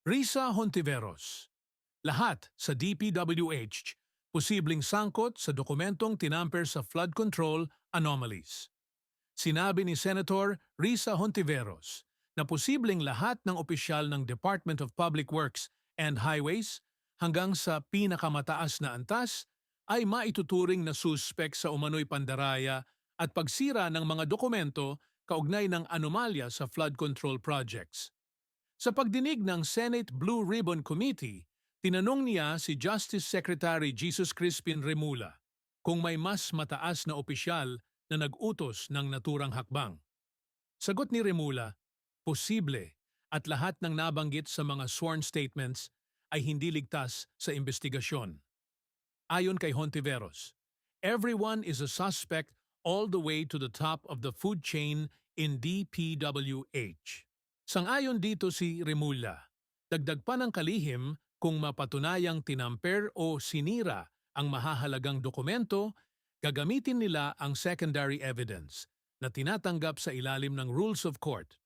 Risa Hontiveros. Lahat sa DPWH posibleng sangkot sa dokumentong tinamper sa flood control anomalies. Sinabi ni Senator Risa Hontiveros na posibleng lahat ng opisyal ng Department of Public Works and Highways hanggang sa pinakamataas na antas ay maituturing na suspek sa umano'y pandaraya at pagsira ng mga dokumento kaugnay ng anomalya sa flood control projects. Sa pagdinig ng Senate Blue Ribbon Committee, tinanong niya si Justice Secretary Jesus Crispin Remula kung may mas mataas na opisyal na nag-utos ng naturang hakbang. Sagot ni Remula, posible at lahat ng nabanggit sa mga sworn statements ay hindi ligtas sa investigasyon. Ayon kay Hontiveros, everyone is a suspect all the way to the top of the food chain in DPWH. Sangayon dito si Remula. Dagdag pa ng kalihim kung mapatunayang tinamper o sinira ang mahahalagang dokumento, gagamitin nila ang secondary evidence na tinatanggap sa ilalim ng Rules of Court.